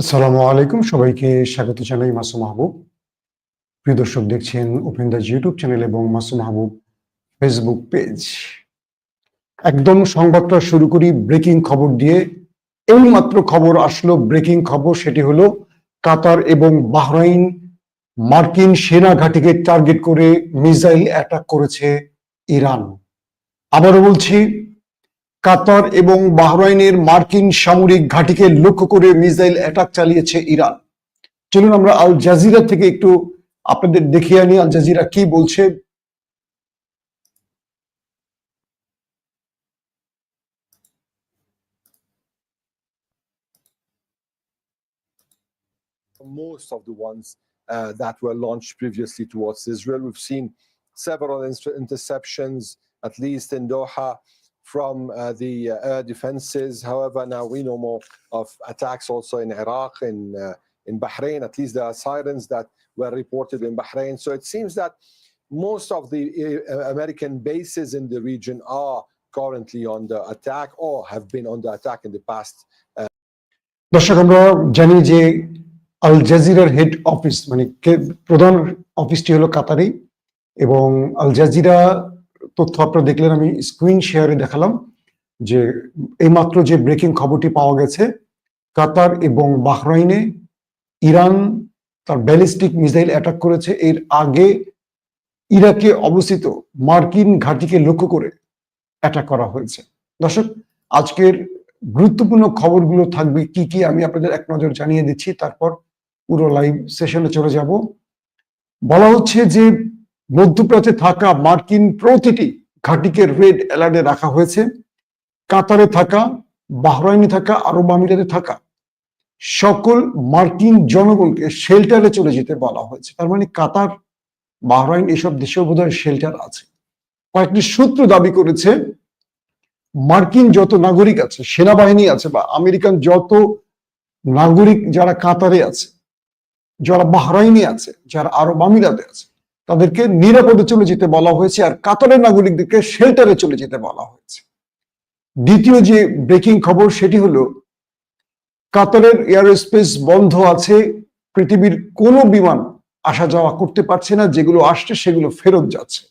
আসসালামু আলাইকুম। সবাইকে স্বাগত জানাই মাসুম মাহবুব। প্রিয় দর্শক দেখছেন ওপেন ইউটিউব চ্যানেল এবং মাসুম মাহবুব ফেসবুক পেজ। একদম সংবাদটা শুরু করি ব্রেকিং খবর দিয়ে। এই মাত্র খবর আসলো, ব্রেকিং খবর সেটি হলো কাতার এবং বাহরাইন মার্কিন সেনা ঘাঁটিকে টার্গেট করে মিসাইল অ্যাটাক করেছে ইরান। আবারও বলছি কাতার এবং বাহরাইনের মার্কিন সামরিক ঘাঁটিকে লক্ষ্য করে মিসাইল অ্যাটাক চালিয়েছে ইরান চলুন আমরা আল জাজিরা থেকে একটু আপনাদের দেখিয়ে আনি আল জাজিরা কি বলছে most of the ones uh, that were launched previously towards Israel. We've seen several inter- interceptions, at least in Doha, from uh, the uh, air defenses. However, now we know more of attacks also in Iraq, in uh, in Bahrain. At least there are sirens that were reported in Bahrain. So it seems that most of the uh, American bases in the region are currently under attack or have been under attack in the past দর্শক আমরা জানি যে আল জাজিরার head office মানে কে- প্রধান অফিসটি হলো কাতারে এবং আল জাজিরা তথ্য আপনারা দেখলেন, আমি স্ক্রিন শেয়ারে দেখালাম যে এইমাত্র যে ব্রেকিং খবরটি পাওয়া গেছে, কাতার এবং বাহরাইনে ইরান তার ব্যালিস্টিক মিসাইল অ্যাটাক করেছে। এর আগে ইরাকে অবস্থিত মার্কিন ঘাঁটিকে লক্ষ্য করে অ্যাটাক করা হয়েছে। দর্শক, আজকের গুরুত্বপূর্ণ খবরগুলো থাকবে কি কি, আমি আপনাদের এক নজর জানিয়ে দিচ্ছি। তারপর পুরো লাইভ সেশনে চলে যাব। বলা হচ্ছে যে মধ্যপ্রাচ্যে থাকা মার্কিন প্রতিটি ঘাঁটিকে রেড অ্যালার্টে রাখা হয়েছে। কাতারে থাকা, বাহরাইনে থাকা আরব আমিরাতে থাকা সকল মার্কিন জনগণকে শেল্টারে চলে যেতে বলা হয়েছে। তার মানে কাতার, বাহরাইন এসব দেশেও বোধহয় শেল্টার আছে। কয়েকটি সূত্র দাবি করেছে, মার্কিন যত নাগরিক আছে, সেনাবাহিনী আছে বা আমেরিকান যত নাগরিক যারা কাতারে আছে, যারা বাহরাইনে আছে, যারা আরব আমিরাতে আছে তাদেরকে নিরাপদে চলে যেতে বলা হয়েছে আর কাতারের নাগরিকদেরকে শেল্টারে চলে যেতে বলা হয়েছে। দ্বিতীয় যে ব্রেকিং খবর সেটি হলো, কাতারের এয়ারস্পেস বন্ধ আছে, পৃথিবীর কোনো বিমান আসা যাওয়া করতে পারছে না, যেগুলো আসছে সেগুলো ফেরত যাচ্ছে।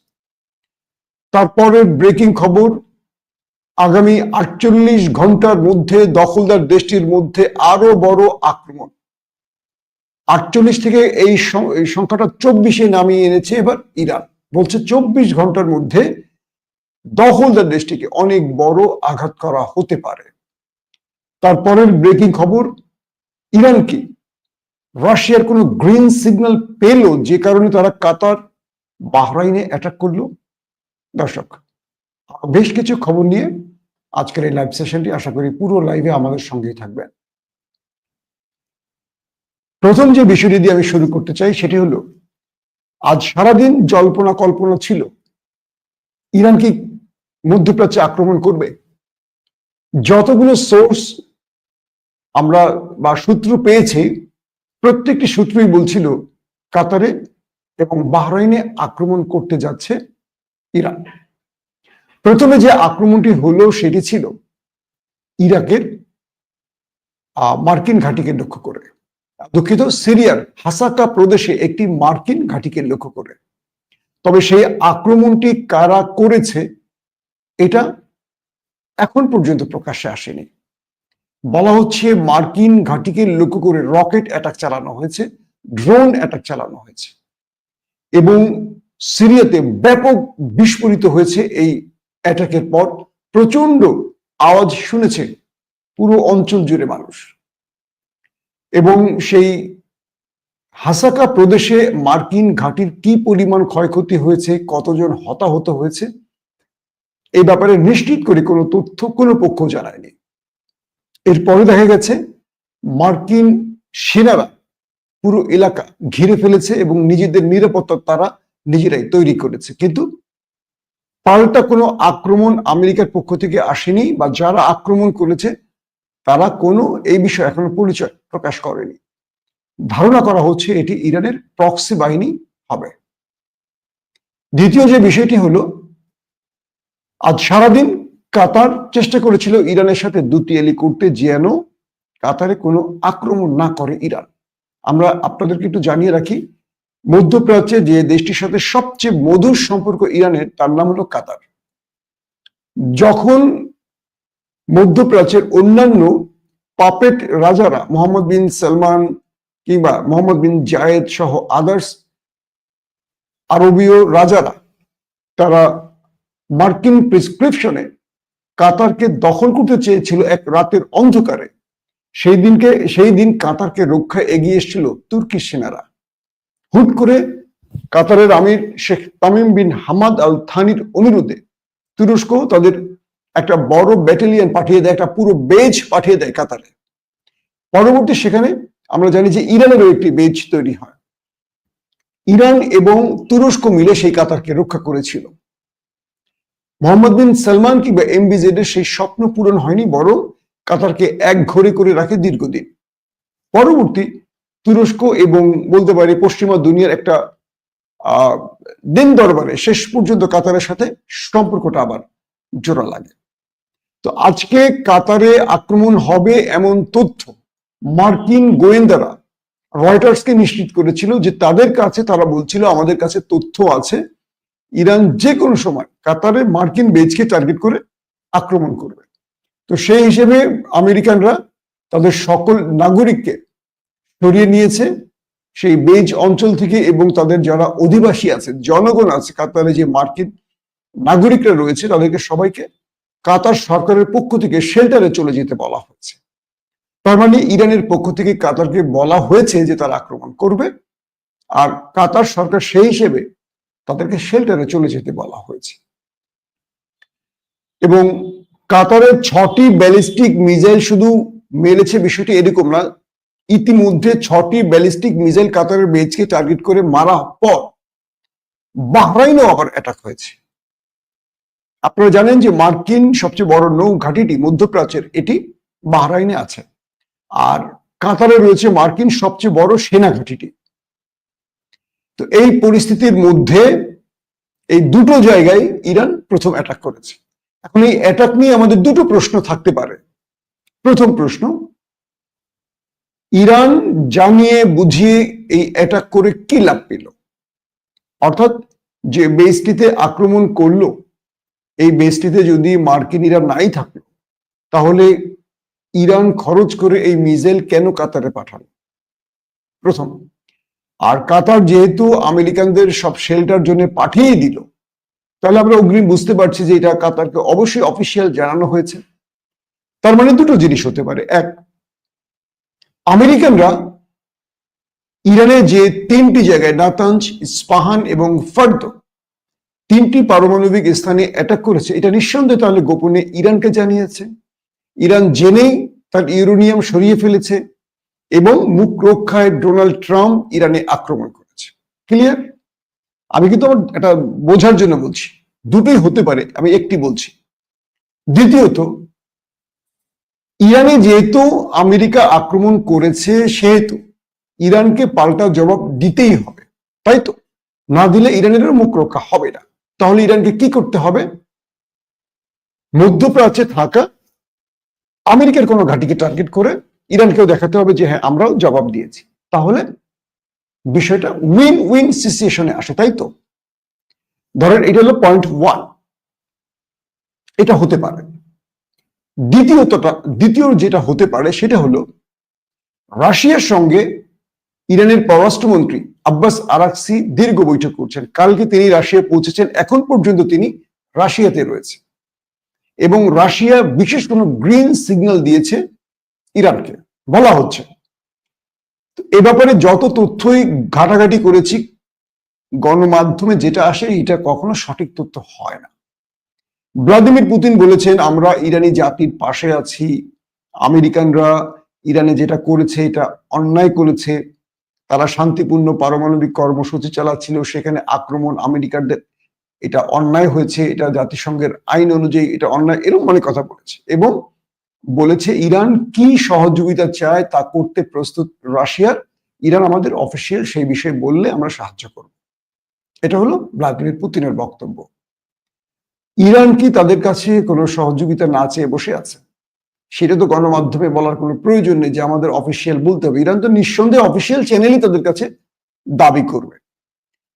তারপরে ব্রেকিং খবর, আগামী আটচল্লিশ ঘণ্টার মধ্যে দখলদার দেশটির মধ্যে আরও বড় আক্রমণ। আটচল্লিশ থেকে এই সংখ্যাটা চব্বিশে নামিয়ে এনেছে এবার ইরান। বলছে চব্বিশ ঘণ্টার মধ্যে দখলদার দেশটিকে অনেক বড় আঘাত করা হতে পারে। তারপরের ব্রেকিং খবর ইরান কি রাশিয়ার কোনো গ্রিন সিগন্যাল পেল, যে কারণে তারা কাতার, বাহরাইনে অ্যাটাক করল। দর্শক, বেশ কিছু খবর নিয়ে আজকের এই লাইভ সেশনটি আশা করি পুরো লাইভে আমাদের সঙ্গেই থাকবেন। প্রথম যে বিষয়টি দিয়ে আমি শুরু করতে চাই সেটি হলো, আজ সারাদিন জল্পনা কল্পনা ছিল। ইরান কি মধ্যপ্রাচ্যে আক্রমণ করবে? যতগুলো সোর্স আমরা বা সূত্র পেয়েছি, প্রত্যেকটি সূত্রই বলছিল কাতারে এবং বাহরাইনে আক্রমণ করতে যাচ্ছে ইরান। প্রথমে যে আক্রমণটি হলো সেটি ছিল ইরাকের মার্কিন ঘাঁটিকে লক্ষ্য করে। দুঃখিত, সিরিয়ার হাসাকা প্রদেশে একটি মার্কিন ঘাঁটিকে লক্ষ্য করে। তবে সেই আক্রমণটি কারা করেছে, এটা এখন পর্যন্ত প্রকাশ্যে আসেনি। বলা হচ্ছে মার্কিন ঘাঁটিকে লক্ষ্য করে রকেট অ্যাটাক চালানো হয়েছে, ড্রোন অ্যাটাক চালানো হয়েছে এবং সিরিয়াতে ব্যাপক বিস্ফোরিত হয়েছে এই অ্যাটাকের পর প্রচণ্ড আওয়াজ শুনেছে পুরো অঞ্চল জুড়ে মানুষ। এবং সেই হাসাকা প্রদেশে মার্কিন ঘাঁটির কি পরিমাণ ক্ষয়ক্ষতি হয়েছে, কতজন হতাহত হয়েছে, এই ব্যাপারে নিশ্চিত করে কোনো তথ্য কোনো পক্ষ জানায়নি। এরপরে দেখা গেছে, মার্কিন সেনারা পুরো এলাকা ঘিরে ফেলেছে এবং নিজেদের নিরাপত্তা তারা নিজেরাই তৈরি করেছে। কিন্তু পাল্টা কোনো আক্রমণ আমেরিকার পক্ষ থেকে আসেনি বা যারা আক্রমণ করেছে তারা কোনো এই বিষয়ে এখনও পরিচয় প্রকাশ করেনি। ধারণা করা হচ্ছে এটি ইরানের প্রক্সি বাহিনী হবে। দ্বিতীয় যে বিষয়টি হলো, আজ সারাদিন কাতার চেষ্টা করেছিল ইরানের সাথে দুটি এলি করতে যেন কাতারে কোনো আক্রমণ না করে ইরান। আমরা আপনাদেরকে একটু জানিয়ে রাখি, মধ্যপ্রাচ্যে যে দেশটির সাথে সবচেয়ে মধুর সম্পর্ক ইরানের, তার নাম হলো কাতার। যখন মধ্যপ্রাচ্যের অন্যান্য পাপেট রাজারা, মোহাম্মদ বিন সালমান কিংবা মোহাম্মদ বিন জায়েদ সহ আদার্স আরবীয় রাজারা, তারা মার্কিন প্রেসক্রিপশনে কাতারকে দখল করতে চেয়েছিল এক রাতের অন্ধকারে। সেই দিনকে, সেই দিন কাতারকে রক্ষা এগিয়ে এসেছিল তুর্কি সেনারা। হুট করে কাতারের আমির Sheikh Tamim bin Hamad Al থানির অনুরোধে তুরস্ক তাদের একটা বড় ব্যাটালিয়ন পাঠিয়ে দেয়, একটা পুরো বেজ পাঠিয়ে দেয় কাতারে। পরবর্তী সেখানে আমরা জানি যে ইরানেরও একটি বেজ তৈরি হয়। ইরান এবং তুরস্ক মিলে সেই কাতারকে রক্ষা করেছিল। মোহাম্মদ বিন সালমান কিংবা এমবিজেড এর সেই স্বপ্ন পূরণ হয়নি, বরং কাতারকে এক ঘরে করে রাখে দীর্ঘদিন। পরবর্তী তুরস্ক এবং বলতে পারি পশ্চিমা দুনিয়ার একটা, আহ, দিন দরবারে শেষ পর্যন্ত কাতারের সাথে সম্পর্কটা আবার জোড়া লাগে। তো আজকে কাতারে আক্রমণ হবে এমন তথ্য মার্কিন গোয়েন্দারা রয়টার্সকে নিশ্চিত করেছিল যে তাদের কাছে তারা বলছিল, আমাদের কাছে তথ্য আছে। ইরান যে কোনো সময় কাতারে মার্কিন বেজকে টার্গেট করে আক্রমণ করবে। তো সেই হিসেবে আমেরিকানরা তাদের সকল নাগরিককে সরিয়ে নিয়েছে। সেই বেজ অঞ্চল থেকে এবং তাদের যারা অধিবাসী আছে জনগণ আছে কাতারে যে মার্কিন নাগরিকরা রয়েছে, তাদেরকে সবাইকে কাতার সরকারের পক্ষ থেকে শেল্টারে চলে যেতে বলা হয়েছে। তার মানে ইরানের পক্ষ থেকে কাতারকে বলা হয়েছে যে তারা আক্রমণ করবে। আর কাতার সরকার সেই হিসেবে তাদেরকে শেল্টারে চলে যেতে বলা হয়েছে। এবং কাতারের ছটি ব্যালিস্টিক মিসাইল শুধু মেরেছে বিষয়টি এরকম না, ইতিমধ্যে ছটি ব্যালিস্টিক মিসাইল কাতারের বেজকে টার্গেট করে মারা পর বাহরাইনও আবার অ্যাটাক হয়েছে। আপনারা জানেন যে মার্কিন সবচেয়ে বড় নৌ ঘাঁটিটি মধ্যপ্রাচ্যের, এটি বাহরাইনে আছে। আর কাতারে রয়েছে মার্কিন সবচেয়ে বড় সেনা ঘাঁটিটি। তো এই পরিস্থিতির মধ্যে এই দুটো জায়গায় ইরান প্রথম অ্যাটাক করেছে। এখন এই অ্যাটাক নিয়ে আমাদের দুটো প্রশ্ন থাকতে পারে। প্রথম প্রশ্ন, ইরান জানিয়ে বুঝিয়ে এই অ্যাটাক করে কি লাভ পেল? অর্থাৎ যে বেসটিতে আক্রমণ করল এই বেসটিতে যদি মার্কিনীরা নাই থাকল, তাহলে ইরান খরচ করে এই মিসাইল কেন কাতারে পাঠালো? প্রথম, আর কাতার যেহেতু আমেরিকানদের সব শেল্টার জন্য পাঠিয়ে দিল, তাহলে আমরা অগ্রিম বুঝতে পারছি যে এটা কাতারকে অবশ্যই অফিসিয়াল জানানো হয়েছে। তার মানে দুটো জিনিস হতে পারে। এক, আমেরিকানরা ইরানে যে তিনটি জায়গায় নাতাঞ্জ, ইস্পাহান এবং ফার্দ তিনটি পারমাণবিক স্থানে অ্যাটাক করেছে। এটা নিঃসন্দেহে তাহলে গোপনে ইরানকে জানিয়েছে। ইরান জেনেই তার ইউরেনিয়াম সরিয়ে ফেলেছে এবং মুখ রক্ষায় ডোনাল্ড ট্রাম্প ইরানে আক্রমণ করেছে। ক্লিয়ার আমি কিন্তু আমার এটা বোঝার জন্য বলছি। দুটোই হতে পারে, আমি একটি বলছি। দ্বিতীয়ত, ইরানে যেহেতু আমেরিকা আক্রমণ করেছে, সেহেতু ইরানকে পাল্টা জবাব দিতেই হবে। তাই তো? না দিলে ইরানের মুখ রক্ষা হবে না। তাহলে ইরানকে কি করতে হবে? মধ্যপ্রাচ্যে থাকা আমেরিকার কোনো ঘাঁটিকে টার্গেট করে ইরানকেও দেখাতে হবে যে হ্যাঁ আমরাও জবাব দিয়েছি। তাহলে বিষয়টা উইন উইন সিচুয়েশনে আসে, তাই তো? ধরেন এটা হলো পয়েন্ট ওয়ান এটা হতে পারে। দ্বিতীয়তটা, দ্বিতীয় যেটা হতে পারে সেটা হলো রাশিয়ার সঙ্গে ইরানের পররাষ্ট্রমন্ত্রী আব্বাস আরাকসি দীর্ঘ বৈঠক করছেন। কালকে তিনি রাশিয়া পৌঁছেছেন। এখন পর্যন্ত তিনি রাশিয়াতে রয়েছে এবং রাশিয়া বিশেষ কোনো গ্রিন সিগন্যাল দিয়েছে ইরানকে। বলা হচ্ছে। এ ব্যাপারে যত তথ্যই ঘাটাঘাটি করেছি, গণমাধ্যমে যেটা আসে, এটা কখনো সঠিক তথ্য হয় না। ভ্লাদিমির পুতিন বলেছেন, আমরা ইরানি জাতির পাশে আছি। আমেরিকানরা ইরানে যেটা করেছে, এটা অন্যায় করেছে। তারা শান্তিপূর্ণ পারমাণবিক কর্মসূচি চালাচ্ছিল, সেখানে আক্রমণ আমেরিকানদের, এটা অন্যায় হয়েছে, এটা জাতিসংঘের আইন অনুযায়ী এটা অন্যায়, এরকম অনেক কথা বলেছে। এবং বলেছে ইরান কি সহযোগিতা চায় তা করতে প্রস্তুত রাশিয়ার, ইরান আমাদের অফিসিয়াল সেই বিষয়ে বললে আমরা সাহায্য করব। এটা হলো ভ্লাদিমির পুতিনের বক্তব্য। ইরান কি তাদের কাছে কোনো সহযোগিতা না চেয়ে বসে আছে? সেটা তো গণমাধ্যমে বলার কোনো প্রয়োজন নেই যে আমাদের অফিসিয়াল বলতে হবে। ইরান তো নিঃসন্দেহে অফিসিয়াল চ্যানেলই তাদের কাছে দাবি করবে।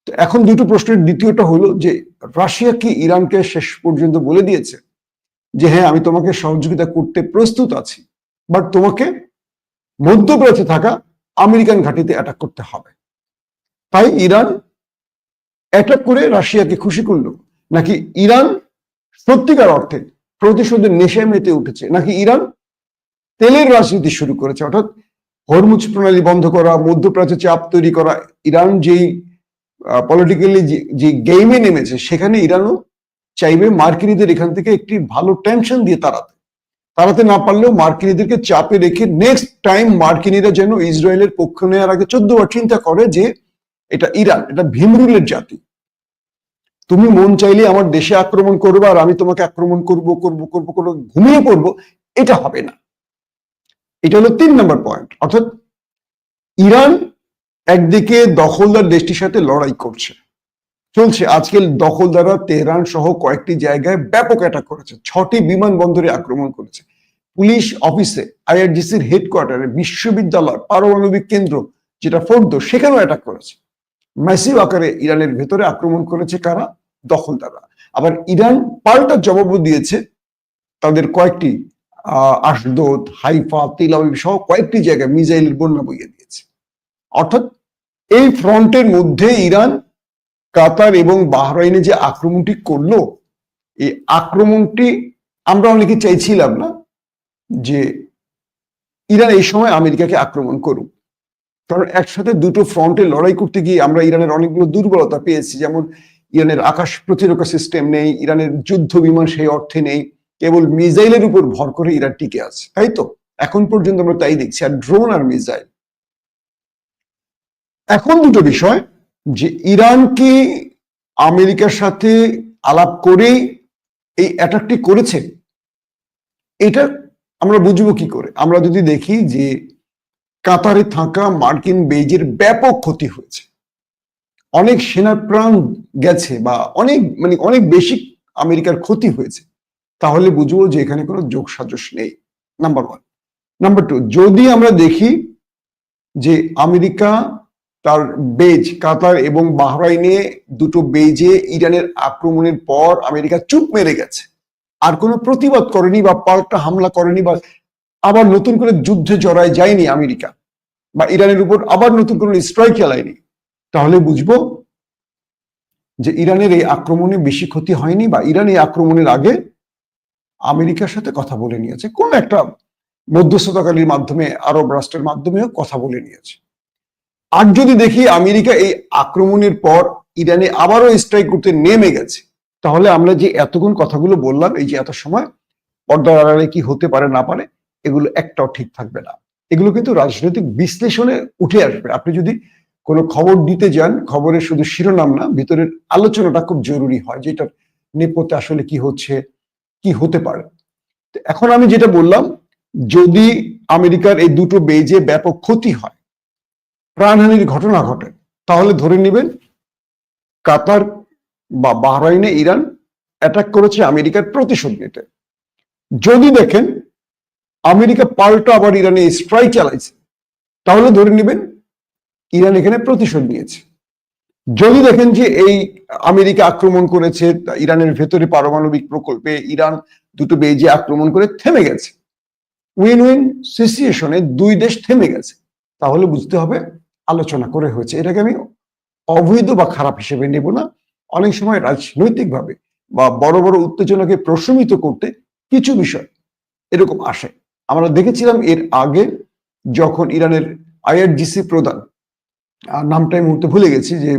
তো এখন দুটো প্রশ্নের দ্বিতীয়টা হলো যে, রাশিয়া কি ইরানকে শেষ পর্যন্ত বলে দিয়েছে? যে হ্যাঁ আমি তোমাকে সহযোগিতা করতে প্রস্তুত আছি বাট তোমাকে মধ্যপ্রাচ্যে থাকা আমেরিকান ঘাঁটিতে অ্যাটাক করতে হবে। তাই ইরান অ্যাটাক করে রাশিয়াকে খুশি করল। নাকি ইরান সত্যিকার অর্থে প্রতিশোধের নেশায় মেতে উঠেছে। নাকি ইরান? তেলের রাজনীতি শুরু করেছে। অর্থাৎ হরমুজ প্রণালী বন্ধ করা, মধ্যপ্রাচ্যে চাপ তৈরি করা, ইরান যেই পলিটিক্যালি যে গেমে নেমেছে, সেখানে ইরানও চাইবে মার্কিনীদের এখান থেকে একটি ভালো টেনশন দিয়ে তাড়াতে। তাড়াতে না পারলেও মার্কিনীদেরকে চাপে রেখে নেক্সট টাইম মার্কিনীরা যেন ইসরায়েলের পক্ষ নেওয়ার আগে চোদ্দবার চিন্তা করে যে, এটা ইরান, এটা ভীমরুলের জাতি। তুমি মন চাইলে আমার দেশে আক্রমণ করবে আর আমি তোমাকে আক্রমণ করব করব করব করব, ঘুমিয়ে পড়ব। এটা হবে না। এটা হলো তিন নম্বর পয়েন্ট অর্থাৎ ইরান একদিকে দখলদার দেশটির সাথে লড়াই করছে। চলছে। আজকে দখলদাররা তেহরান সহ কয়েকটি জায়গায় ব্যাপক অ্যাটাক করেছে। ছটি বিমানবন্দরে আক্রমণ করেছে। পুলিশ অফিসে আইআরজিসির হেডকোয়ার্টারে বিশ্ববিদ্যালয় পারমাণবিক কেন্দ্র যেটা ফোর্দ, সেখানেও অ্যাটাক করেছে। ম্যাসিভ আকারে ইরানের ভেতরে আক্রমণ করেছে কারা? দখলদাররা আবার ইরান পাল্টা জবাবও দিয়েছে তাদের কয়েকটি আশদোদ হাইফা তিলাবিব সহ কয়েকটি জায়গায় মিসাইলের বন্যা বইয়ে দিয়েছে। অর্থাৎ এই ফ্রন্টের মধ্যে ইরান, কাতার এবং বাহরাইনে যে আক্রমণটি করল, এই আক্রমণটি আমরা অনেকে চাইছিলাম না যে ইরান এই সময় আমেরিকাকে আক্রমণ করুক। কারণ একসাথে দুটো ফ্রন্টে লড়াই করতে গিয়ে আমরা ইরানের অনেকগুলো দুর্বলতা পেয়েছি। যেমন ইরানের আকাশ প্রতিরক্ষা সিস্টেম নেই, ইরানের যুদ্ধ বিমান সেই অর্থে নেই, কেবল মিসাইলের উপর ভর করে ইরান টিকে আছে, তাই তো? এখন পর্যন্ত আমরা তাই দেখছি, আর ড্রোন আর মিসাইল। এখন দুটো বিষয়, যে ইরান কি আমেরিকার সাথে আলাপ করেই এই অ্যাটাকটি করেছে, এটা আমরা বুঝব কি করে? আমরা যদি দেখি যে কাতারে থাকা মার্কিন বেজের ব্যাপক ক্ষতি হয়েছে। অনেক সেনা প্রাণ গেছে বা অনেক মানে অনেক বেশি আমেরিকার ক্ষতি হয়েছে, তাহলে বুঝব যে এখানে কোনো যোগ সাজস নেই নাম্বার ওয়ান নাম্বার টু যদি আমরা দেখি যে আমেরিকা তার বেজ, কাতার এবং বাহরাইনে দুটো বেজে ইরানের আক্রমণের পর আমেরিকা চুপ মেরে গেছে, আর কোনো প্রতিবাদ করেনি বা পাল্টা হামলা করেনি বা আবার নতুন করে যুদ্ধে জড়ায় যায়নি আমেরিকা, বা ইরানের উপর আবার নতুন কোনো স্ট্রাইক চালায়নি তাহলে বুঝব যে ইরানের এই আক্রমণে বেশি ক্ষতি হয়নি বা ইরান এই আক্রমণের আগে আমেরিকার সাথে কথা বলে নিয়েছে। কোন একটা মধ্যস্থতাকারীর মাধ্যমে, আরব রাষ্ট্রের মাধ্যমেও কথা বলে নিয়েছে। আর যদি দেখি আমেরিকা এই আক্রমণের পর ইরানে আবারও স্ট্রাইক করতে নেমে গেছে, তাহলে আমরা যে এতক্ষণ কথাগুলো বললাম, এই যে এত সময়, পর্দার আড়ালে কি হতে পারে, না পারে, এগুলো একটাও ঠিক থাকবে না। এগুলো কিন্তু রাজনৈতিক বিশ্লেষণে উঠে আসবে। আপনি যদি কোনো খবর দিতে যান, খবরের শুধু শিরোনাম না, ভিতরের আলোচনাটা খুব জরুরি হয় যেটার নেপথ্যে আসলে কি হচ্ছে, কি হতে পারে। এখন আমি যেটা বললাম, যদি আমেরিকার এই দুটো বেজে ব্যাপক ক্ষতি হয়, প্রাণহানির ঘটনা ঘটে, তাহলে ধরে নেবেন কাতার বা বাহরাইনে ইরান অ্যাটাক করেছে আমেরিকার প্রতিশোধ নিতে। যদি দেখেন, আমেরিকা পাল্টা আবার ইরানে স্ট্রাইক চালাইছে, তাহলে ধরে নেবেন ইরান এখানে প্রতিশোধ নিয়েছে। যদি দেখেন যে এই আমেরিকা আক্রমণ করেছে, ইরানের ভেতরে পারমাণবিক প্রকল্পে ইরান দুটো বেজে আক্রমণ করে থেমে গেছে। উইন উইন সিচুয়েশনে দুই দেশ থেমে গেছে। তাহলে বুঝতে হবে আলোচনা করে হয়েছে। এটাকে আমি অবৈধ বা খারাপ হিসেবে নেব না। অনেক সময় রাজনৈতিকভাবে বা বড় বড় উত্তেজনাকে প্রশমিত করতে কিছু বিষয় এরকম আসে। আমরা দেখেছিলাম এর আগে যখন ইরানের আইআরজিসি প্রধান নামটা এই মুহূর্তে ভুলে গেছি যে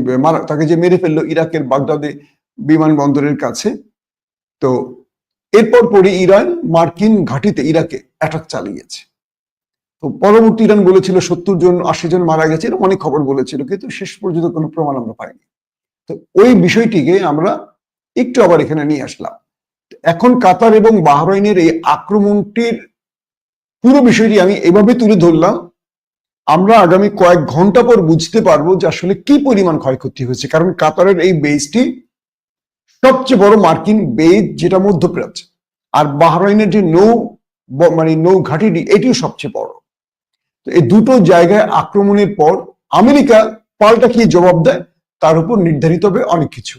তাকে যে মেরে ফেলল ইরাকের বাগদাদে বিমানবন্দরের কাছে। তো এরপর পরে ইরান মার্কিন ঘাঁটিতে ইরাকে অ্যাটাক চালিয়েছে। তো পরবর্তী ইরান বলেছিল সত্তর জন, আশি জন মারা গেছে, এরকম অনেক খবর বলেছিল, কিন্তু শেষ পর্যন্ত কোনো প্রমাণ আমরা পাইনি। তো ওই বিষয়টিকে আমরা একটু আবার এখানে নিয়ে আসলাম। এখন কাতার এবং বাহরাইনের এই আক্রমণটির পুরো বিষয়টি আমি এভাবে তুলে ধরলাম আমরা আগামী কয়েক ঘণ্টা পর বুঝতে পারব যে আসলে কি পরিমাণ ক্ষয়ক্ষতি হয়েছে। কারণ কাতারের এই বেসটি সবচেয়ে বড় মার্কিন বেজ যেটা মধ্যপ্রাচ্য। আর বাহরাইনের যে নৌ মানে নৌ ঘাঁটিটি এটিও সবচেয়ে বড়। তো এই দুটো জায়গায় আক্রমণের পর আমেরিকা পাল্টা কি জবাব দেয়? তার উপর নির্ধারিত হবে অনেক কিছু।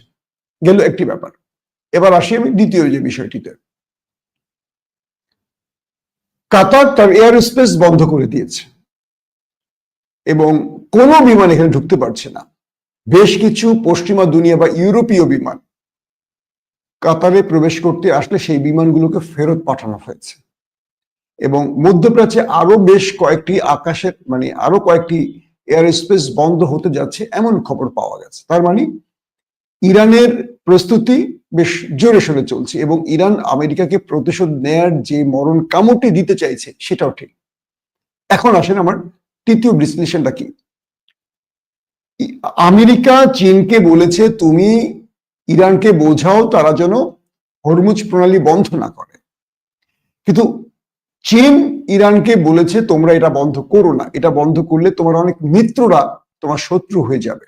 গেল একটি ব্যাপার। এবার আসি আমি দ্বিতীয় যে বিষয়টিতে। কাতার তার এয়ার স্পেস বন্ধ করে দিয়েছে। এবং কোনো বিমান এখানে ঢুকতে পারছে না। বেশ কিছু পশ্চিমা দুনিয়া বা ইউরোপীয় বিমান কাতারে প্রবেশ করতে আসলে সেই বিমানগুলোকে ফেরত পাঠানো হয়েছে। এবং মধ্যপ্রাচ্যে আরও বেশ কয়েকটি আকাশের মানে আরও কয়েকটি এয়ার স্পেস বন্ধ হতে যাচ্ছে এমন খবর পাওয়া গেছে। তার মানে ইরানের প্রস্তুতি বেশ জোরে সোরে চলছে এবং ইরান আমেরিকাকে প্রতিশোধ নেয়ার যে মরণ কামড়টি দিতে চাইছে সেটাও ঠিক। এখন আসেন আমার তৃতীয় বিশ্লেষণটা কি? আমেরিকা চীনকে বলেছে, তুমি ইরানকে বোঝাও, তারা যেন হরমুজ প্রণালী বন্ধ না করে। কিন্তু চীন ইরানকে বলেছে, তোমরা এটা বন্ধ করো না। এটা বন্ধ করলে তোমার অনেক মিত্ররা তোমার শত্রু হয়ে যাবে।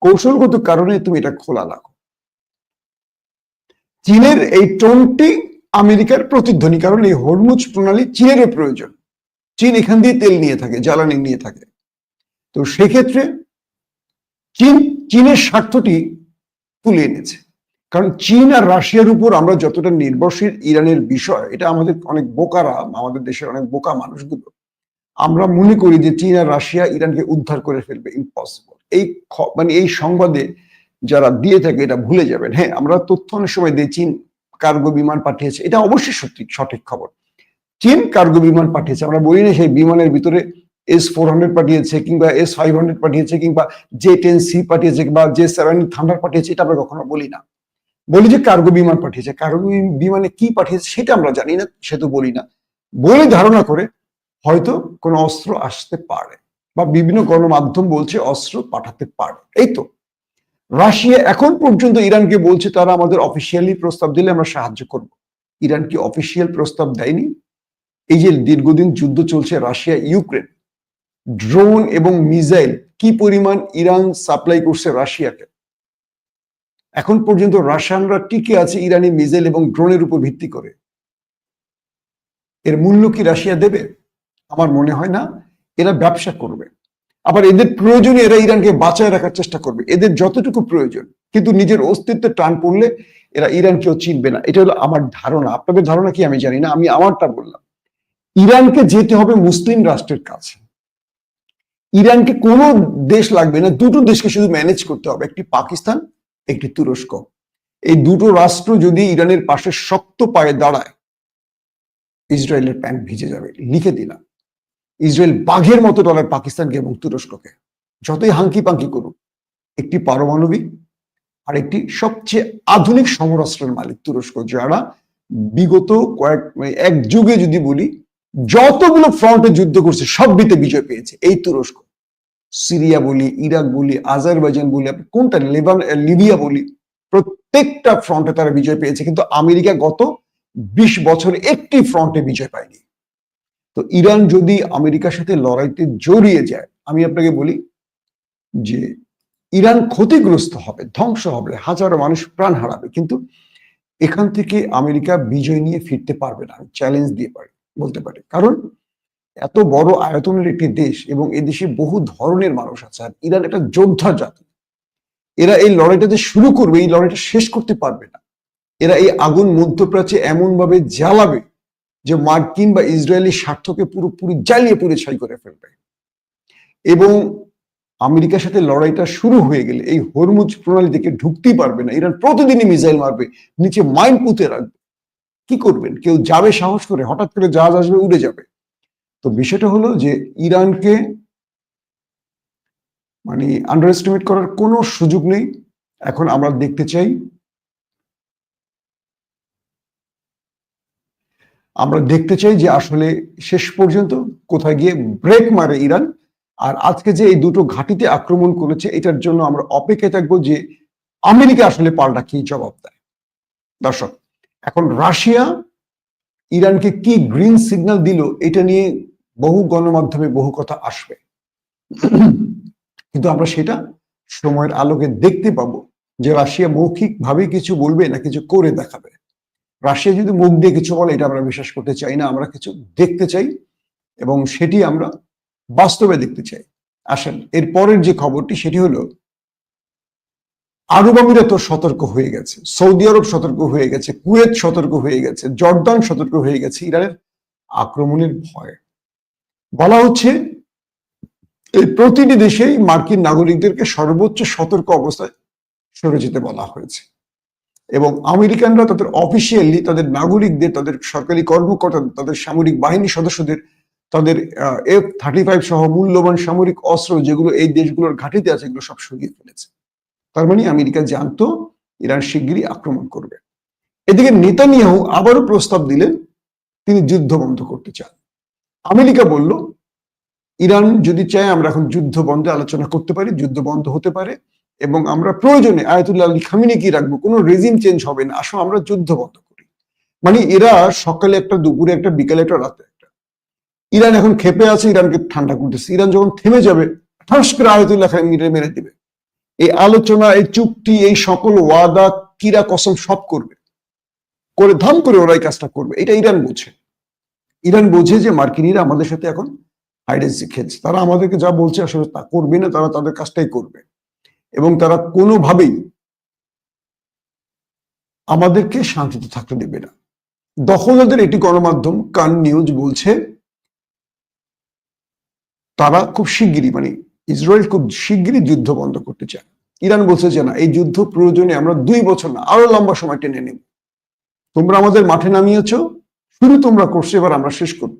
কৌশলগত কারণে তুমি এটা খোলা রাখো। চীনের এই টোনটি আমেরিকার প্রতিধ্বনি, কারণ এই হরমুজ প্রণালী চীনেরও প্রয়োজন। চীন এখান দিয়ে তেল নিয়ে থাকে, জ্বালানি নিয়ে থাকে। তো সেক্ষেত্রে চীন, চীনের স্বার্থটি তুলে এনেছে। কারণ চীন আর রাশিয়ার উপর আমরা যতটা নির্ভরশীল ইরানের বিষয়, এটা আমাদের অনেক বোকারা আমাদের দেশের অনেক বোকা মানুষগুলো। আমরা মনে করি যে চীন আর রাশিয়া ইরানকে উদ্ধার করে ফেলবে ইম্পসিবল এই মানে এই সংবাদে যারা দিয়ে থাকে, এটা ভুলে যাবেন। হ্যাঁ আমরা তথ্য অনেক সময় দিই চীন কার্গো বিমান পাঠিয়েছে, এটা অবশ্যই সত্যি সঠিক খবর। চীন কার্গো বিমান পাঠিয়েছে। আমরা বলি না সেই বিমানের ভিতরে এস ফোর হান্ড্রেড পাঠিয়েছে কিংবা এস ফাইভ হান্ড্রেড পাঠিয়েছে কিংবা জে টেন সি পাঠিয়েছে কিংবা জে সেভেন থান্ডার পাঠিয়েছে, এটা আমরা কখনো বলি না। বলি যে কার্গো বিমান পাঠিয়েছে। কার্গো বিমানে কি পাঠিয়েছে সেটা আমরা জানি না, সে তো বলি না। বলে ধারণা করে হয়তো কোনো অস্ত্র আসতে পারে বা বিভিন্ন গণমাধ্যম বলছে অস্ত্র পাঠাতে পারে। এই তো। রাশিয়া এখন পর্যন্ত ইরানকে বলছে, তারা আমাদের অফিসিয়ালি প্রস্তাব দিলে আমরা সাহায্য করব। ইরান কি অফিসিয়াল প্রস্তাব দেয়নি? এই যে দীর্ঘদিন যুদ্ধ চলছে রাশিয়া, ইউক্রেন, ড্রোন এবং মিসাইল, কি পরিমাণ ইরান সাপ্লাই করছে রাশিয়াকে? এখন পর্যন্ত রাশিয়ানরা টিকে আছে ইরানি মিসাইল এবং ড্রোনের উপর ভিত্তি করে। এর মূল্য কি রাশিয়া দেবে? আমার মনে হয় না। এরা ব্যবসা করবে। আবার এদের প্রয়োজনে এরা ইরানকে বাঁচায় রাখার চেষ্টা করবে। এদের যতটুকু প্রয়োজন, কিন্তু নিজের অস্তিত্বে টান পড়লে এরা ইরানকেও চিনবে না। এটা হলো আমার ধারণা। আপনাদের ধারণা কি আমি জানি না। আমি আমারটা বললাম। ইরানকে যেতে হবে মুসলিম রাষ্ট্রের কাছে। ইরানকে কোনো দেশ লাগবে না, দুটো দেশকে শুধু ম্যানেজ করতে হবে, একটি পাকিস্তান, একটি তুরস্ক। এই দুটো রাষ্ট্র যদি ইরানের পাশে শক্ত পায়ে দাঁড়ায়, ইসরায়েলের প্যান্ট ভিজে যাবে। লিখে দিলাম, ইসরায়েল বাঘের মতো ডলার পাকিস্তানকে এবং তুরস্ককে। যতই হাঙ্কি পাঙ্কি করুক, একটি পারমাণবিক আর একটি সবচেয়ে আধুনিক সমরাষ্ট্রের মালিক তুরস্ক, যারা বিগত কয়েক মানে এক যুগে যদি বলি যতগুলো ফ্রন্টে যুদ্ধ করছে সব বিতে বিজয় পেয়েছে। এই তুরস্ক। সিরিয়া বলি, ইরাক বলি, আজারবাইজান বলি কোনটা? লেবান লিবিয়া বলি, প্রত্যেকটা ফ্রন্টে তারা বিজয় পেয়েছে। কিন্তু আমেরিকা গত বিশ বছর একটি ফ্রন্টে বিজয় পায়নি। তো ইরান যদি আমেরিকার সাথে লড়াইতে জড়িয়ে যায়, আমি আপনাকে বলি যে, ইরান ক্ষতিগ্রস্ত হবে, ধ্বংস হবে, হাজারো মানুষ প্রাণ হারাবে। কিন্তু এখান থেকে আমেরিকা বিজয় নিয়ে ফিরতে পারবে না চ্যালেঞ্জ দিয়ে পারি। বলতে পারি। কারণ এত বড় আয়তনের একটি দেশ এবং এদেশে বহু ধরনের মানুষ আছে আর ইরান একটা যোদ্ধা জাতি। এরা এই লড়াইটা যে শুরু করবে, এই লড়াইটা শেষ করতে পারবে না। এরা এই আগুন মধ্যপ্রাচ্যে এমন ভাবে জ্বালাবে যে মার্কিন বা ইসরায়েলি স্বার্থকে পুরোপুরি জ্বালিয়ে পুড়ে ছাই করে ফেলবে। এবং আমেরিকার সাথে লড়াইটা শুরু হয়ে গেলে এই হরমুজ প্রণালী থেকে ঢুকতেই পারবে না। ইরান প্রতিদিনই মিসাইল মারবে, নিচে মাইন পুঁতে রাখবে। কি করবেন? কেউ যাবে সাহস করে, হঠাৎ করে জাহাজ আসবে, উড়ে যাবে। তো বিষয়টা হলো যে ইরানকে মানে আন্ডার এস্টিমেট করার কোনো সুযোগ নেই। এখন আমরা দেখতে চাই, আমরা দেখতে চাই যে আসলে শেষ পর্যন্ত কোথায় গিয়ে ব্রেক মারে ইরান। আর আজকে যে এই দুটো ঘাঁটিতে আক্রমণ করেছে, এটার জন্য আমরা অপেক্ষায় থাকব যে আমেরিকা আসলে পাল্টা কি জবাব দেয়। দর্শক রাশিয়া ইরানকে কি গ্রিন সিগন্যাল দিল, এটা নিয়ে বহু গণমাধ্যমে বহু কথা আসবে। কিন্তু আমরা সেটা সময়ের আলোকে দেখতে পাবো যে রাশিয়া মৌখিক ভাবে কিছু বলবে না কিছু করে দেখাবে। রাশিয়া যদি মুখ দিয়ে কিছু বলে, এটা আমরা বিশ্বাস করতে চাই না, আমরা কিছু দেখতে চাই এবং সেটি আমরা বাস্তবে দেখতে চাই। আসেন, এর পরের যে খবরটি, সেটি হলো আরব আমিরাত সতর্ক হয়ে গেছে, সৌদি আরব সতর্ক হয়ে গেছে, কুয়েত সতর্ক হয়ে গেছে, জর্দান সতর্ক হয়ে গেছে, ইরানের আক্রমণের ভয়। বলা হচ্ছে, এই প্রতিটি দেশেই মার্কিন নাগরিকদেরকে সর্বোচ্চ সতর্ক অবস্থায় সরে যেতে বলা হয়েছে এবং আমেরিকানরা তাদের অফিসিয়ালি তাদের নাগরিকদের, তাদের সরকারি কর্মকর্তা, তাদের সামরিক বাহিনী সদস্যদের, তাদের এফ থার্টি ফাইভ সহ মূল্যবান সামরিক অস্ত্র যেগুলো এই দেশগুলোর ঘাঁটিতে আছে, এগুলো সব সরিয়ে ফেলেছে। তার মানে আমেরিকা জানতো ইরান শিগগিরই আক্রমণ করবে। এদিকে নেতানিয়াহু আবারও প্রস্তাব দিলেন, তিনি যুদ্ধ বন্ধ করতে চান। আমেরিকা বলল, ইরান যদি চায়, আমরা এখন যুদ্ধ বন্ধে আলোচনা করতে পারি, যুদ্ধ বন্ধ হতে পারে এবং আমরা প্রয়োজনে আয়াতুল্লাহ আলী খামিনি কি রাখব, কোনো রেজিম চেঞ্জ হবে না, আসো আমরা যুদ্ধ বন্ধ করি। মানে এরা সকালে একটা, দুপুরে একটা, বিকালে একটা, রাতে একটা। ইরান এখন খেপে আছে, ইরানকে ঠান্ডা করতেছে। ইরান যখন থেমে যাবে, ঠাস করে আয়াতুল্লাহ খামিনিটা মেরে দিবে। এই আলোচনা, এই চুক্তি, এই সকল ওয়াদা কিরা কসম সব করবে। করে ধাম করে ওরা এই কাজটা করবে। এটা ইরান বোঝে। ইরান বোঝে যে মার্কিনিরা আমাদের সাথে এখন হাইডেন্সি খেলছে। তারা আমাদেরকে যা বলছে আসলে তা করবে না, তারা তাদের কাজটাই করবে। এবং তারা কোনোভাবেই আমাদেরকে শান্তিতে থাকতে দেবে না। দখলদের একটি গণমাধ্যম কান নিউজ বলছে, তারা খুব শিগগিরই মানে ইসরায়েল খুব শিগগিরই যুদ্ধ বন্ধ করতে চায়। ইরান বলছে যে, না, এই যুদ্ধ প্রয়োজনে আমরা দুই বছর না, আরও লম্বা সময় টেনে নেব। তোমরা আমাদের মাঠে নামিয়েছ শুরু তোমরা করছ, এবার আমরা শেষ করব।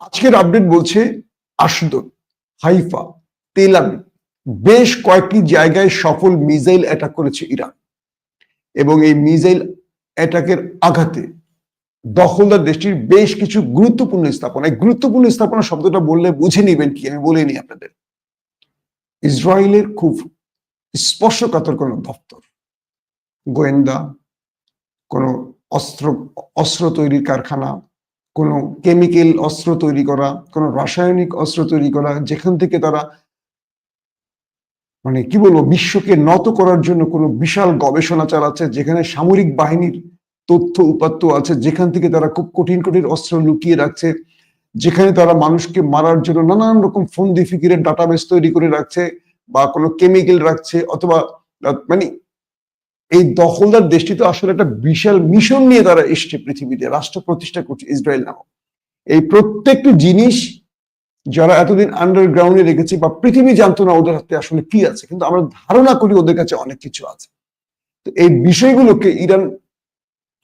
আজকের আপডেট বলছে আশদোদ হাইফা তেলাবি বেশ কয়েকটি জায়গায় সফল মিসাইল অ্যাটাক করেছে ইরান এবং এই মিসাইল অ্যাটাকের আঘাতে দখলদার দেশটির বেশ কিছু গুরুত্বপূর্ণ স্থাপনা। এই গুরুত্বপূর্ণ স্থাপনা শব্দটা বললে বুঝে নিবেন কি, আমি বলে আপনাদের। ইসরায়েলের খুব স্পর্শকাতর কোনো দপ্তর, গোয়েন্দা, কোনো অস্ত্র অস্ত্র তৈরির কারখানা, কোনো কেমিক্যাল অস্ত্র তৈরি করা, কোনো রাসায়নিক অস্ত্র তৈরি করা, যেখান থেকে তারা মানে কি বলব, বিশ্বকে নত করার জন্য কোনো বিশাল গবেষণা চালাচ্ছে, যেখানে সামরিক বাহিনীর তথ্য উপাত্ত আছে, যেখান থেকে তারা খুব কঠিন কঠিন অস্ত্র লুকিয়ে রাখছে। যেখানে তারা মানুষকে মারার জন্য নানান রকম ফন্দি ফিকিরের ডাটাবেস তৈরি করে রাখছে বা কোনো কেমিক্যাল রাখছে অথবা মানে এই দখলদার দেশটি তো আসলে একটা বিশাল মিশন নিয়ে তারা এসছে পৃথিবীতে, রাষ্ট্র প্রতিষ্ঠা করছে ইসরায়েল নামক। এই প্রত্যেকটি জিনিস যারা এতদিন আন্ডারগ্রাউন্ডে রেখেছে বা পৃথিবী জানতো না ওদের হাতে আসলে কি আছে, কিন্তু আমরা ধারণা করি ওদের কাছে অনেক কিছু আছে। তো এই বিষয়গুলোকে ইরান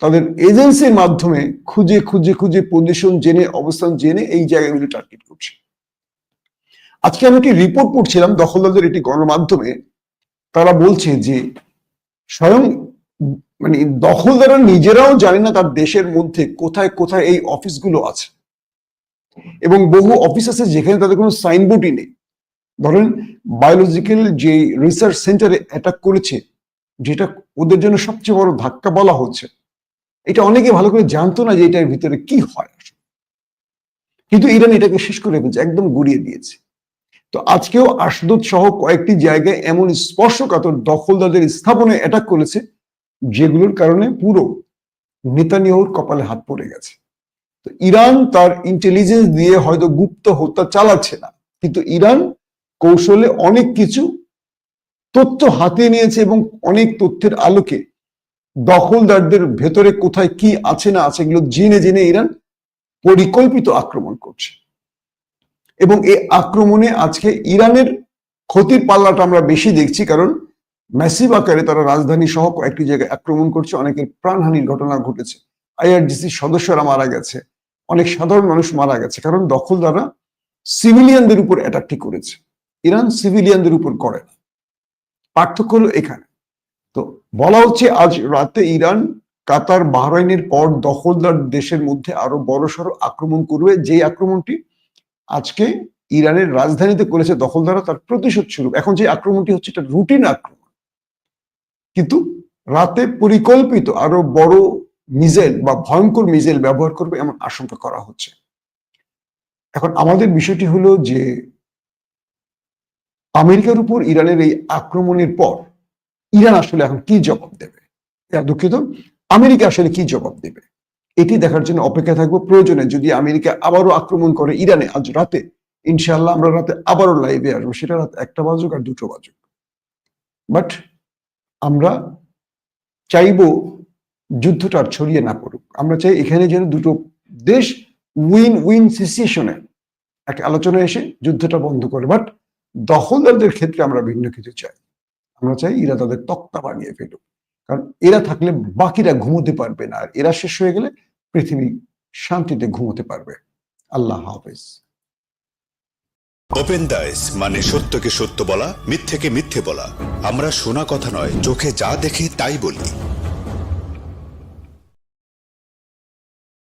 তাদের এজেন্সির মাধ্যমে খুঁজে খুঁজে খুঁজে পজিশন জেনে, অবস্থান জেনে এই জায়গাগুলি টার্গেট করছে। আজকে আমি একটি রিপোর্ট পড়ছিলাম, দখলদারদের একটি গণমাধ্যমে। তারা বলছে যে, স্বয়ং মানে দখলদাররা নিজেরাও জানে না তার দেশের মধ্যে কোথায় কোথায় এই অফিসগুলো আছে। এবং বহু অফিস আছে যেখানে তাদের কোনো সাইনবোর্ডই নেই। ধরেন বায়োলজিক্যাল যে রিসার্চ সেন্টারে অ্যাটাক করেছে, যেটা ওদের জন্য সবচেয়ে বড় ধাক্কা বলা হচ্ছে। এটা অনেকে ভালো করে জানতো না যে এটার ভিতরে কি হয় কিন্তু ইরান এটাকে শেষ করে ফেলছে, একদম গুড়িয়ে দিয়েছে। তো আজকেও আশদুদ সহ কয়েকটি জায়গায় এমন স্পর্শকাতর দখলদারদের স্থাপনে অ্যাটাক করেছে, যেগুলোর কারণে পুরো নেতানিয়াহুর কপালে হাত পড়ে গেছে। তো ইরান তার ইন্টেলিজেন্স দিয়ে হয়তো গুপ্ত হত্যা চালাচ্ছে না, কিন্তু ইরান কৌশলে অনেক কিছু তথ্য হাতিয়ে নিয়েছে এবং অনেক তথ্যের আলোকে দখলদারদের ভেতরে কোথায় কি আছে না আছে এগুলো জেনে জেনে ইরান পরিকল্পিত আক্রমণ করছে। এবং এই আক্রমণে আজকে ইরানের ক্ষতির পাল্লাটা আমরা বেশি দেখছি কারণ ম্যাসিভ আকারে তারা রাজধানী সহ কয়েকটি জায়গায় আক্রমণ করছে, অনেকের প্রাণহানির ঘটনা ঘটেছে। আইআরজিসি সদস্যরা মারা গেছে, অনেক সাধারণ মানুষ মারা গেছে কারণ দখলদাররা সিভিলিয়ানদের উপর অ্যাটাকটি করেছে। ইরান সিভিলিয়ানদের উপর করে না। পার্থক্য হলো এখানে। বলা হচ্ছে আজ রাতে ইরান, কাতার, বাহরাইনের পর দখলদার দেশের মধ্যে আরও বড়সড় আক্রমণ করবে। যে আক্রমণটি আজকে ইরানের রাজধানীতে করেছে দখলদাররা, তার প্রতিশোধ স্বরূপ এখন যে আক্রমণটি হচ্ছে, এটা রুটিন আক্রমণ। কিন্তু রাতে পরিকল্পিত আরও বড় মিসাইল বা ভয়ঙ্কর মিসাইল ব্যবহার করবে এমন আশঙ্কা করা হচ্ছে। এখন আমাদের বিষয়টি হলো যে, আমেরিকার উপর ইরানের এই আক্রমণের পর ইরান আসলে এখন কি জবাব দেবে? দুঃখিত, আমেরিকা আসলে কি জবাব দেবে? এটি দেখার জন্য অপেক্ষা থাকব। প্রয়োজনে যদি আমেরিকা আবারও আক্রমণ করে ইরানে আজ রাতে, ইনশাআল্লাহ আমরা রাতে আবারও লাইভে আসব। সেটা রাত একটা বাজুক আর দুটো বাজুক। বাট আমরা চাইব যুদ্ধটা আর ছড়িয়ে না পড়ুক। আমরা চাই এখানে যেন দুটো দেশ উইন উইন সিচুয়েশনে একটা আলোচনা এসে যুদ্ধটা বন্ধ করে। বাট দখলদারদের ক্ষেত্রে আমরা ভিন্ন কিছু চাই। আমরা চাই এরা তাদের তক্তা বানিয়ে ফেলুক। কারণ এরা থাকলে বাকিরা ঘুমোতে পারবে না, আর এরা শেষ হয়ে গেলে পৃথিবী শান্তিতে ঘুমোতে পারবে। আল্লাহ হাফেজ। ওপেন দাইস মানে সত্যকে সত্য বলা, মিথ্যেকে মিথ্যে বলা। আমরা শোনা কথা নয়, চোখে যা দেখি তাই বলি।